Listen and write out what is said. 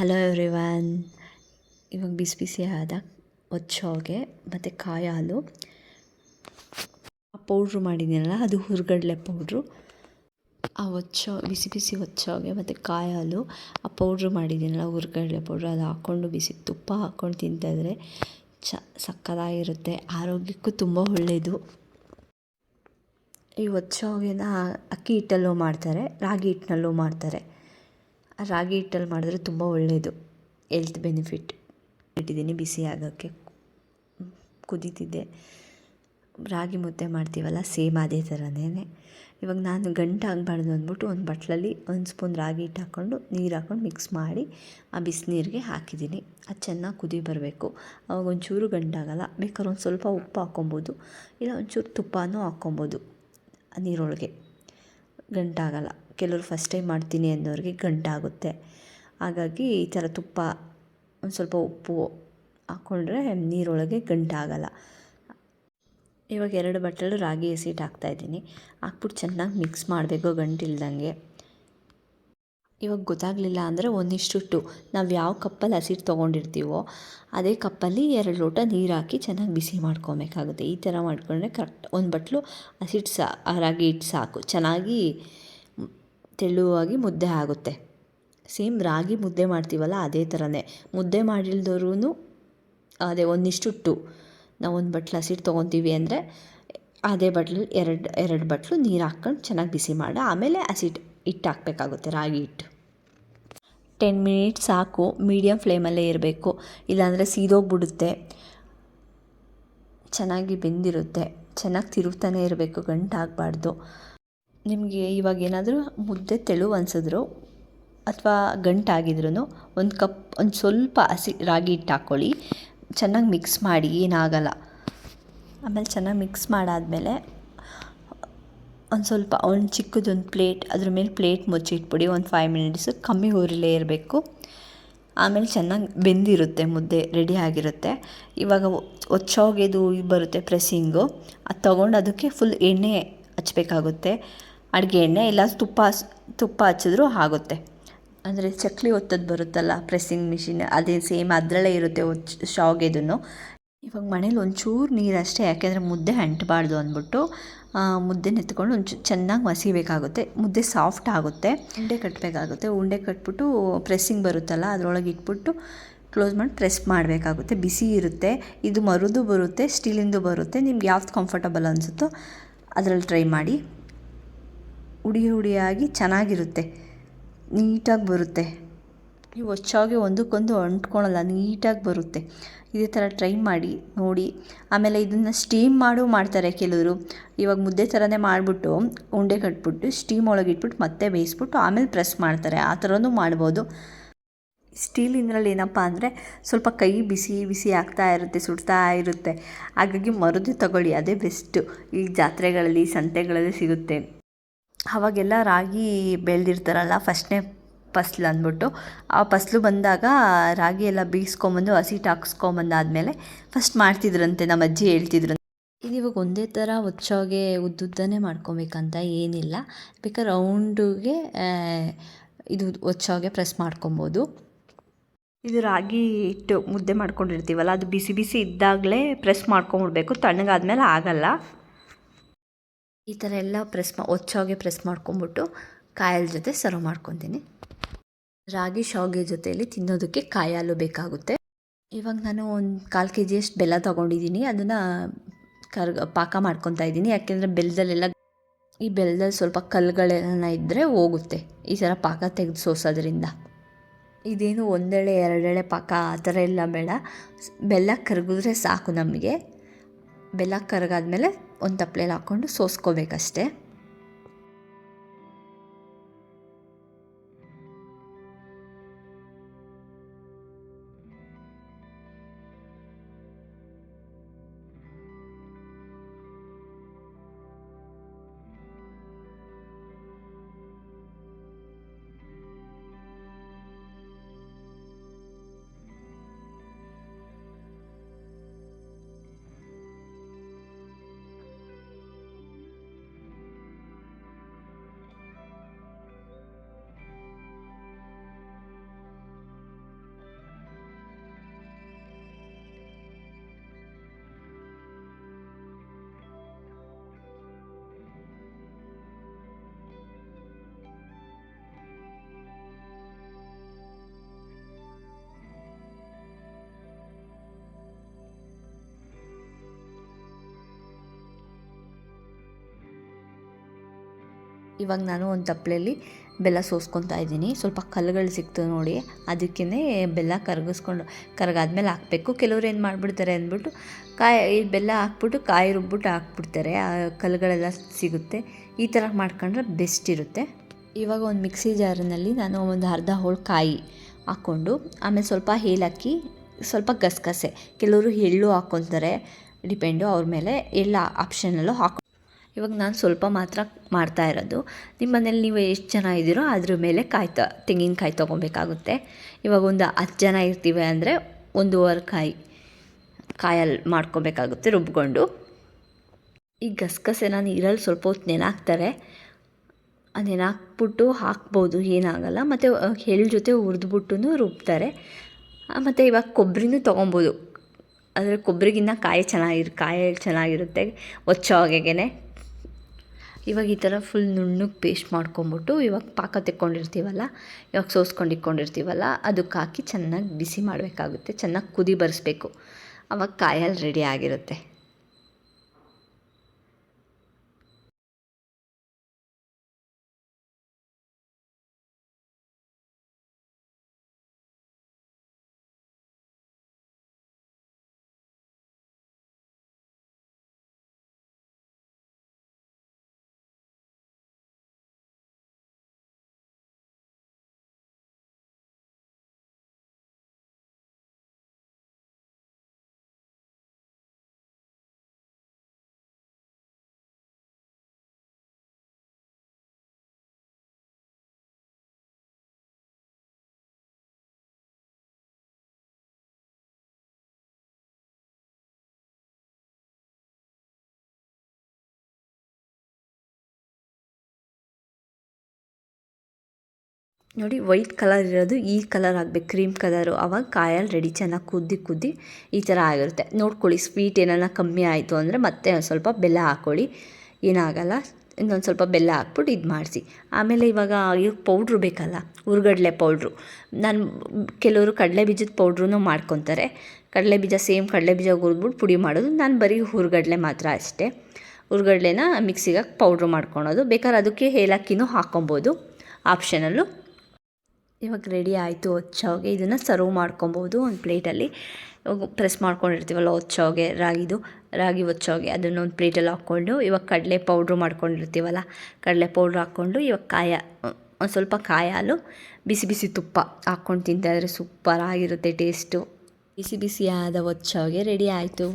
Hello everyone ಇವಾಗ ಬಿಸಿ ಬಿಸಿ ಆದ ಒಚ್ಚೋಗೆ, ಮತ್ತು ಕಾಯಿ ಹಾಲು ಪೌಡ್ರು ಮಾಡಿದ್ದೀನಲ್ಲ ಅದು ಹುರ್ಗಡ್ಲೆ ಪೌಡ್ರು ಆ ಒಚ್ಚೋ ಬಿಸಿ ಬಿಸಿ ಒಚ್ಚೋಗೆ, ಮತ್ತು ಕಾಯಿ ಹಾಲು ಆ ಪೌಡ್ರು ಮಾಡಿದ್ದೀನಲ್ಲ ಹುರ್ಗಡ್ಲೆ ಪೌಡ್ರು ಅದು ಹಾಕ್ಕೊಂಡು ಬಿಸಿ ತುಪ್ಪ ಹಾಕ್ಕೊಂಡು ತಿಂತಾಯಿದ್ರೆ ಚ ಸಕ್ಕದಾಗಿರುತ್ತೆ ಆರೋಗ್ಯಕ್ಕೂ ತುಂಬ ಒಳ್ಳೆಯದು ಈ ಒಚ್ಚೋಗೆನ ಅಕ್ಕಿ ಹಿಟ್ಟಲ್ಲೂ ಮಾಡ್ತಾರೆ, ರಾಗಿ ಹಿಟ್ಟಿನಲ್ಲೂ ಮಾಡ್ತಾರೆ. ರಾಗಿ ಹಿಟ್ಟಲ್ಲಿ ಮಾಡಿದ್ರೆ ತುಂಬ ಒಳ್ಳೆಯದು ಎಲ್ತ್ ಬೆನಿಫಿಟ್ ಇಟ್ಟಿದ್ದೀನಿ, ಬಿಸಿ ಆಗೋಕ್ಕೆ ಕುದೀತಿದ್ದೆ. ರಾಗಿ ಮುದ್ದೆ ಮಾಡ್ತೀವಲ್ಲ ಸೇಮ್ ಅದೇ ಥರನೇ ಇವಾಗ ನಾನು ಗಂಟು ಆಗಬಾರ್ದು ಅಂದ್ಬಿಟ್ಟು ಒಂದು ಬಟ್ಲಲ್ಲಿ ಒಂದು ಸ್ಪೂನ್ ರಾಗಿ ಹಿಟ್ಟು ಹಾಕ್ಕೊಂಡು ನೀರು ಹಾಕ್ಕೊಂಡು ಮಿಕ್ಸ್ ಮಾಡಿ ಆ ಬಿಸಿನೀರಿಗೆ ಹಾಕಿದ್ದೀನಿ. ಅದು ಚೆನ್ನಾಗಿ ಕುದಿ ಬರಬೇಕು. ಅವಾಗ ಒಂಚೂರು ಗಂಟಾಗಲ್ಲ ಬೇಕಾದ್ರೆ ಒಂದು ಸ್ವಲ್ಪ ಉಪ್ಪು ಹಾಕ್ಕೊಬೋದು. ಇಲ್ಲ ಒಂಚೂರು ತುಪ್ಪನೂ ಹಾಕ್ಕೊಬೋದು ನೀರೊಳಗೆ. ಗಂಟಾಗಲ್ಲ ಕೆಲವರು ಫಸ್ಟ್ ಟೈಮ್ ಮಾಡ್ತೀನಿ ಅನ್ನೋರಿಗೆ ಗಂಟಾಗುತ್ತೆ ಹಾಗಾಗಿ ಈ ಥರ ತುಪ್ಪ, ಒಂದು ಸ್ವಲ್ಪ ಉಪ್ಪು ಹಾಕ್ಕೊಂಡ್ರೆ ನೀರೊಳಗೆ ಗಂಟಾಗಲ್ಲ ಇವಾಗ ಎರಡು ಬಟ್ಟಲು ರಾಗಿ ಹಸಿಟ್ಟು ಹಾಕ್ತಾಯಿದ್ದೀನಿ ಹಾಕ್ಬಿಟ್ಟು ಚೆನ್ನಾಗಿ ಮಿಕ್ಸ್ ಮಾಡಬೇಕು ಗಂಟಿಲ್ದಂಗೆ. ಇವಾಗ ಗೊತ್ತಾಗಲಿಲ್ಲ ಅಂದರೆ ಒಂದಿಷ್ಟು ನಾವು ಯಾವ ಕಪ್ಪಲ್ಲಿ ಹಸಿಟ್ಟು ತೊಗೊಂಡಿರ್ತೀವೋ ಅದೇ ಕಪ್ಪಲ್ಲಿ ಎರಡು ಲೋಟ ನೀರು ಹಾಕಿ ಚೆನ್ನಾಗಿ ಬಿಸಿ ಮಾಡ್ಕೊಬೇಕಾಗುತ್ತೆ. ಈ ಥರ ಮಾಡಿಕೊಂಡ್ರೆ ಕರೆಕ್ಟ್ ಒಂದು ಬಟ್ಲು ಹಸಿಟ್ಟು ಸಾ, ರಾಗಿ ಹಿಟ್ಟು ಸಾಕು. ಚೆನ್ನಾಗಿ ತೆಳುವಾಗಿ ಮುದ್ದೆ ಆಗುತ್ತೆ. ಸೇಮ್ ರಾಗಿ ಮುದ್ದೆ ಮಾಡ್ತೀವಲ್ಲ ಅದೇ ಥರನೇ ಮುದ್ದೆ ಮಾಡಿಲ್ದವ್ರೂ ಅದೇ ಒಂದಿಷ್ಟು ನಾವು ಒಂದು ಬಟ್ಲು ಹಸಿಟ್ಟು ತೊಗೊತೀವಿ ಅಂದರೆ ಅದೇ ಬಟ್ಲಲ್ಲಿ ಎರಡು ಎರಡು ಬಟ್ಲು ನೀರು ಹಾಕ್ಕೊಂಡು ಚೆನ್ನಾಗಿ ಬಿಸಿ ಮಾಡಿ. ಆಮೇಲೆ ಹಸಿಟ್ಟು ಹಿಟ್ಟು ಹಾಕಬೇಕಾಗುತ್ತೆ, ರಾಗಿ ಹಿಟ್ಟು ಟೆನ್ ಮಿನಿಟ್ಸ್ ಸಾಕು ಮೀಡಿಯಮ್ ಫ್ಲೇಮಲ್ಲೇ ಇರಬೇಕು. ಇಲ್ಲಾಂದರೆ ಸೀದೋಗ್ಬಿಡುತ್ತೆ. ಚೆನ್ನಾಗಿ ಬೆಂದಿರುತ್ತೆ. ಚೆನ್ನಾಗಿ ತಿರುಗ್ತಾನೆ ಇರಬೇಕು ಗಂಟಾಗಬಾರ್ದು. ನಿಮಗೆ ಇವಾಗ ಏನಾದರೂ ಮುದ್ದೆ ತೆಳು ಅನ್ಸಿದ್ರು ಅಥವಾ ಗಂಟಾಗಿದ್ರೂ ಒಂದು ಕಪ್, ಒಂದು ಸ್ವಲ್ಪ ಹಸಿ ರಾಗಿ ಹಿಟ್ಟು ಹಾಕ್ಕೊಳ್ಳಿ ಚೆನ್ನಾಗಿ ಮಿಕ್ಸ್ ಮಾಡಿ, ಏನಾಗಲ್ಲ. ಆಮೇಲೆ ಚೆನ್ನಾಗಿ ಮಿಕ್ಸ್ ಮಾಡಾದಮೇಲೆ ಒಂದು ಸ್ವಲ್ಪ, ಒಂದು ಚಿಕ್ಕದೊಂದು ಪ್ಲೇಟ್ ಅದ್ರ ಮೇಲೆ ಪ್ಲೇಟ್ ಮುಚ್ಚಿಟ್ಬಿಡಿ ಒಂದು ಫೈವ್ ಮಿನಿಟ್ಸು ಕಮ್ಮಿ ಊರಲ್ಲೇ ಇರಬೇಕು. ಆಮೇಲೆ ಚೆನ್ನಾಗಿ ಬೆಂದಿರುತ್ತೆ ಮುದ್ದೆ ರೆಡಿ ಆಗಿರುತ್ತೆ. ಇವಾಗ ಹೊಚ್ಚೋಗೆದು ಬರುತ್ತೆ ಪ್ರೆಸ್ಸಿಂಗು ಅದು ತೊಗೊಂಡು ಅದಕ್ಕೆ ಫುಲ್ ಎಣ್ಣೆ ಹಚ್ಬೇಕಾಗುತ್ತೆ. ಅಡುಗೆ ಎಣ್ಣೆ ಇಲ್ಲ ತುಪ್ಪ ತುಪ್ಪ ಹಚ್ಚಿದ್ರೂ ಆಗುತ್ತೆ. ಅಂದರೆ ಚಕ್ಲಿ ಒತ್ತೋದು ಬರುತ್ತಲ್ಲ ಪ್ರೆಸ್ಸಿಂಗ್ ಮಿಷಿನ್ ಅದೇ ಸೇಮ್ ಅದರಲ್ಲೇ ಇರುತ್ತೆ ಶಾವ್ಗೆದೂ ಇವಾಗ ಮನೇಲಿ ಒಂಚೂರು ನೀರು ಅಷ್ಟೇ, ಯಾಕೆಂದರೆ ಮುದ್ದೆ ಅಂಟಬಾರ್ದು ಅಂದ್ಬಿಟ್ಟು ಮುದ್ದೆ ನೆತ್ಕೊಂಡು ಒಂಚೂರು ಚೆನ್ನಾಗಿ ಮಸಿಬೇಕಾಗುತ್ತೆ. ಮುದ್ದೆ ಸಾಫ್ಟ್ ಆಗುತ್ತೆ. ಉಂಡೆ ಕಟ್ಟಬೇಕಾಗುತ್ತೆ ಉಂಡೆ ಕಟ್ಬಿಟ್ಟು ಪ್ರೆಸ್ಸಿಂಗ್ ಬರುತ್ತಲ್ಲ, ಅದರೊಳಗೆ ಇಟ್ಬಿಟ್ಟು ಕ್ಲೋಸ್ ಮಾಡಿ ಪ್ರೆಸ್ ಮಾಡಬೇಕಾಗುತ್ತೆ. ಬಿಸಿ ಇರುತ್ತೆ. ಇದು ಮರುದು ಬರುತ್ತೆ ಸ್ಟೀಲಿಂದು ಬರುತ್ತೆ. ನಿಮ್ಗೆ ಯಾವ್ದು ಕಂಫರ್ಟಬಲ್ ಅನಿಸುತ್ತೋ ಅದರಲ್ಲಿ ಟ್ರೈ ಮಾಡಿ. ಹುಡಿ ಉಡಿಯಾಗಿ ಚೆನ್ನಾಗಿರುತ್ತೆ. ನೀಟಾಗಿ ಬರುತ್ತೆ. ನೀವು ಹೊಚ್ಚಾಗಿ ಒಂದಕ್ಕೊಂದು ಅಂಟ್ಕೊಳಲ್ಲ, ನೀಟಾಗಿ ಬರುತ್ತೆ. ಇದೇ ಥರ ಟ್ರೈ ಮಾಡಿ, ನೋಡಿ. ಆಮೇಲೆ ಇದನ್ನು ಸ್ಟೀಮ್ ಮಾಡು ಮಾಡ್ತಾರೆ ಕೆಲವರು. ಇವಾಗ ಮುದ್ದೆ ಥರನೇ ಮಾಡಿಬಿಟ್ಟು ಉಂಡೆ ಕಟ್ಬಿಟ್ಟು, ಸ್ಟೀಮ್ ಒಳಗೆ ಇಟ್ಬಿಟ್ಟು ಮತ್ತೆ ಬೇಯಿಸ್ಬಿಟ್ಟು ಆಮೇಲೆ ಪ್ರೆಸ್ ಮಾಡ್ತಾರೆ. ಆ ಥರನೂ ಮಾಡ್ಬೋದು. ಸ್ಟೀಲಿಂದ್ರಲ್ಲಿ ಏನಪ್ಪ ಅಂದರೆ ಸ್ವಲ್ಪ ಕೈ ಬಿಸಿ ಬಿಸಿ ಆಗ್ತಾ ಇರುತ್ತೆ, ಸುಡ್ತಾ ಇರುತ್ತೆ. ಹಾಗಾಗಿ ಮರುದು ತಗೊಳ್ಳಿ, ಅದೇ ಬೆಸ್ಟು. ಈ ಜಾತ್ರೆಗಳಲ್ಲಿ, ಸಂತೆಗಳಲ್ಲಿ ಸಿಗುತ್ತೆ. ಅವಾಗೆಲ್ಲ ರಾಗಿ ಬೆಳೆದಿರ್ತಾರಲ್ಲ ಫಸ್ಟ್ನೇ ಫಸ್ಲು ಅಂದ್ಬಿಟ್ಟು. ಆ ಫಸ್ಲು ಬಂದಾಗ ರಾಗಿ ಎಲ್ಲ ಬೀಸ್ಕೊಂಬಂದು ಹಸಿಟ್ಟು ಹಾಕ್ಸ್ಕೊಂಬಂದಾದ್ಮೇಲೆ ಫಸ್ಟ್ ಮಾಡ್ತಿದ್ರಂತೆ ನಮ್ಮ ಅಜ್ಜಿ ಹೇಳ್ತಿದ್ರು ಇದು ಇವಾಗ ಒಂದೇ ಥರ ಹೊಚ್ಚೋಗೆ ಉದ್ದುದ್ದನೇ ಮಾಡ್ಕೊಬೇಕಂತ ಏನಿಲ್ಲ. ಬೇಕಾದ್ರೆ ರೌಂಡುಗೆ ಇದು ಹೊಚ್ಚೋಗೆ ಪ್ರೆಸ್ ಮಾಡ್ಕೊಬೋದು. ಇದು ರಾಗಿ ಹಿಟ್ಟು ಮುದ್ದೆ ಮಾಡ್ಕೊಂಡಿರ್ತೀವಲ್ಲ ಅದು ಬಿಸಿ ಬಿಸಿ ಇದ್ದಾಗಲೇ ಪ್ರೆಸ್ ಮಾಡ್ಕೊಂಬಿಡ್ಬೇಕು ತಣ್ಣಗಾದ್ಮೇಲೆ ಆಗಲ್ಲ. ಈ ಥರ ಎಲ್ಲ ಪ್ರೆಸ್ ಮಾ, ಒಚ್ಚಾಗೆ ಪ್ರೆಸ್ ಮಾಡ್ಕೊಂಬಿಟ್ಟು ಕಾಯಲ್ ಜೊತೆ ಸರ್ವ್ ಮಾಡ್ಕೊತೀನಿ. ರಾಗಿ ಶಾವಿಗೆ ಜೊತೆಯಲ್ಲಿ ತಿನ್ನೋದಕ್ಕೆ ಕಾಯಾಲು ಬೇಕಾಗುತ್ತೆ. ಇವಾಗ ನಾನು ಒಂದು ಕಾಲು ಕೆ ಜಿಯಷ್ಟು ಬೆಲ್ಲ ತೊಗೊಂಡಿದ್ದೀನಿ ಅದನ್ನು ಕರ್ಗ, ಪಾಕ ಮಾಡ್ಕೊತಾ ಇದ್ದೀನಿ ಯಾಕೆಂದರೆ ಬೆಲ್ಲದಲ್ಲೆಲ್ಲ ಈ ಬೆಲ್ಲದಲ್ಲಿ ಸ್ವಲ್ಪ ಕಲ್ಲುಗಳೆಲ್ಲ ಇದ್ದರೆ ಹೋಗುತ್ತೆ. ಈ ಥರ ಪಾಕ ತೆಗೆದು ಸೋಸೋದ್ರಿಂದ. ಇದೇನು ಒಂದೆಳೆ, ಎರಡೆಳೆ ಪಾಕ ಆ ಥರ ಎಲ್ಲ ಬೇಡ. ಬೆಲ್ಲ ಕರಗಿದ್ರೆ ಸಾಕು ನಮಗೆ. ಬೆಲ್ಲ ಕರಗಾದ್ಮೇಲೆ ಒಂದು ತಪ್ಪಲೆಯಲ್ಲಿ ಹಾಕ್ಕೊಂಡು ಸೋಸ್ಕೋಬೇಕಷ್ಟೆ. ಇವಾಗ ನಾನು ಒಂದು ತಪ್ಪಲೆಯಲ್ಲಿ ಬೆಲ್ಲ ಸೋಸ್ಕೊತಾ ಇದ್ದೀನಿ. ಸ್ವಲ್ಪ ಕಲ್ಲುಗಳು ಸಿಕ್ತು ನೋಡಿ. ಅದಕ್ಕೇ ಬೆಲ್ಲ ಕರಗಿಸ್ಕೊಂಡು, ಕರಗಾದ್ಮೇಲೆ ಹಾಕಬೇಕು. ಕೆಲವ್ರು ಏನು ಮಾಡಿಬಿಡ್ತಾರೆ ಅಂದ್ಬಿಟ್ಟು ಕಾಯಿ ಬೆಲ್ಲ ಹಾಕ್ಬಿಟ್ಟು, ಕಾಯಿ ರುಬ್ಬಿಟ್ಟು ಹಾಕ್ಬಿಡ್ತಾರೆ. ಆ ಕಲ್ಲುಗಳೆಲ್ಲ ಸಿಗುತ್ತೆ. ಈ ಥರ ಮಾಡ್ಕೊಂಡ್ರೆ ಬೆಸ್ಟ್ ಇರುತ್ತೆ. ಇವಾಗ ಒಂದು ಮಿಕ್ಸಿ ಜಾರಿನಲ್ಲಿ ನಾನು ಒಂದು ಅರ್ಧ ಹೋಳು ಕಾಯಿ ಹಾಕ್ಕೊಂಡು, ಆಮೇಲೆ ಸ್ವಲ್ಪ ಏಲಕ್ಕಿ ಸ್ವಲ್ಪ ಗಸಗಸೆ. ಕೆಲವರು ಎಳ್ಳು ಹಾಕ್ಕೊತಾರೆ ಡಿಪೆಂಡು. ಅವ್ರ ಮೇಲೆ ಎಲ್ಲ ಆಪ್ಷನಲ್ಲೂ ಹಾಕೊ ಇವಾಗ ನಾನು ಸ್ವಲ್ಪ ಮಾತ್ರ ಮಾಡ್ತಾ ಇರೋದು. ನಿಮ್ಮ ಮನೇಲಿ ನೀವು ಎಷ್ಟು ಜನ ಇದ್ದೀರೋ ಅದ್ರ ಮೇಲೆ ಕಾಯಿ ತೆಂಗಿನಕಾಯಿ ತೊಗೊಬೇಕಾಗುತ್ತೆ. ಇವಾಗ ಒಂದು ಹತ್ತು ಜನ ಇರ್ತೀವಿ ಅಂದರೆ ಒಂದೂವರೆ ಕಾಯಿ, ಕಾಯಲ್ಲಿ ಮಾಡ್ಕೊಬೇಕಾಗುತ್ತೆ ರುಬ್ಕೊಂಡು. ಈ ಗಸಗಸೆನ ನೀರಲ್ಲಿ ಸ್ವಲ್ಪ ಹೊತ್ತು ನೆನಾಕ್ತಾರೆ. ನೆನಾಕ್ಬಿಟ್ಟು ಹಾಕ್ಬೋದು, ಏನಾಗಲ್ಲ. ಮತ್ತು ಎಳ್ಳು ಜೊತೆ ಹುರಿದ್ಬಿಟ್ಟು ರುಬ್ತಾರೆ. ಮತ್ತು ಇವಾಗ ಕೊಬ್ಬರಿನೂ ತೊಗೊಬೋದು. ಆದರೆ ಕೊಬ್ಬರಿಗಿನ್ನ ಕಾಯಿ ಚೆನ್ನಾಗಿರು ಕಾಯಿ ಚೆನ್ನಾಗಿರುತ್ತೆ, ಒಚ್ಚೋ ಇವಾಗ ಈ ಥರ ಫುಲ್ ನುಣ್ಣಗೆ ಪೇಸ್ಟ್ ಮಾಡ್ಕೊಂಬಿಟ್ಟು ಇವಾಗ ಪಾಕ ತೆಕ್ಕೊಂಡಿರ್ತೀವಲ್ಲ, ಇವಾಗ ಸೋಸ್ಕೊಂಡು ಇಟ್ಕೊಂಡಿರ್ತೀವಲ್ಲ ಅದಕ್ಕೆ ಹಾಕಿ ಚೆನ್ನಾಗಿ ಬಿಸಿ ಮಾಡಬೇಕಾಗುತ್ತೆ, ಚೆನ್ನಾಗಿ ಕುದಿ ಬರಿಸ್ಬೇಕು. ಅವಾಗ ಕಾಯಲ್ಲಿ ರೆಡಿ ಆಗಿರುತ್ತೆ. ನೋಡಿ, ವೈಟ್ ಕಲರ್ ಇರೋದು ಈ ಕಲರ್ ಆಗಬೇಕು, ಕ್ರೀಮ್ ಕಲರು. ಅವಾಗ ಕಾಯಲ್ಲಿ ರೆಡಿ, ಚೆನ್ನಾಗಿ ಕುದ್ದಿ ಕುದ್ದಿ ಈ ಥರ ಆಗಿರುತ್ತೆ. ನೋಡ್ಕೊಳ್ಳಿ, ಸ್ವೀಟ್ ಏನಾರ ಕಮ್ಮಿ ಆಯಿತು ಅಂದರೆ ಮತ್ತೆ ಒಂದು ಸ್ವಲ್ಪ ಬೆಲ್ಲ ಹಾಕ್ಕೊಳ್ಳಿ. ಏನಾಗಲ್ಲ, ಇನ್ನೊಂದು ಸ್ವಲ್ಪ ಬೆಲ್ಲ ಹಾಕ್ಬಿಟ್ಟು ಇದು ಮಾಡಿಸಿ. ಆಮೇಲೆ ಇವಾಗ ಇವಾಗ ಪೌಡ್ರು ಬೇಕಲ್ಲ ಹುರ್ಗಡ್ಲೆ ಪೌಡ್ರು. ನಾನು ಕೆಲವರು ಕಡಲೆ ಬೀಜದ ಪೌಡ್ರೂ ಮಾಡ್ಕೊತಾರೆ. ಕಡಲೆ ಬೀಜ ಸೇಮ್ ಕಡಲೆ ಬೀಜ ಹುರಿದ್ಬಿಟ್ಟು ಪುಡಿ ಮಾಡೋದು. ನಾನು ಬರೀ ಹುರ್ಗಡ್ಲೆ ಮಾತ್ರ ಅಷ್ಟೇ. ಹುರ್ಗಡ್ಲೆನ ಮಿಕ್ಸಿಗೆ ಪೌಡ್ರು ಮಾಡ್ಕೊಳೋದು. ಬೇಕಾದ್ರೆ ಅದಕ್ಕೆ ಏಲಕ್ಕಿನೂ ಹಾಕ್ಕೊಬೋದು. ಆಪ್ಷನಲ್ಲು ಇವಾಗ ರೆಡಿ ಆಯಿತು ಹೊಚ್ಚೋಗೆ ಇದನ್ನು ಸರ್ವ್ ಮಾಡ್ಕೊಬೋದು ಒಂದು ಪ್ಲೇಟಲ್ಲಿ ಇವಾಗ ಪ್ರೆಸ್ ಮಾಡ್ಕೊಂಡಿರ್ತೀವಲ್ಲ ಹೊಚ್ಚೋಗೆ ರಾಗಿದು, ರಾಗಿ ಹೊಚ್ಚೋಗೆ ಅದನ್ನು ಒಂದು ಪ್ಲೇಟಲ್ಲಿ ಹಾಕ್ಕೊಂಡು, ಇವಾಗ ಕಡಲೆ ಪೌಡ್ರು ಮಾಡ್ಕೊಂಡಿರ್ತೀವಲ್ಲ, ಕಡಲೆ ಪೌಡ್ರ್ ಹಾಕ್ಕೊಂಡು ಇವಾಗ ಕಾಯ, ಒಂದು ಸ್ವಲ್ಪ ಕಾಯಿ ಹಾಲು, ಬಿಸಿ ಬಿಸಿ ತುಪ್ಪ ಹಾಕ್ಕೊಂಡು ತಿಂತಾಯಿದ್ರೆ ಸೂಪರಾಗಿರುತ್ತೆ ಟೇಸ್ಟು ಬಿಸಿ ಬಿಸಿಯಾದ ಹೊಚ್ಚೋಗೆ ರೆಡಿ ಆಯಿತು.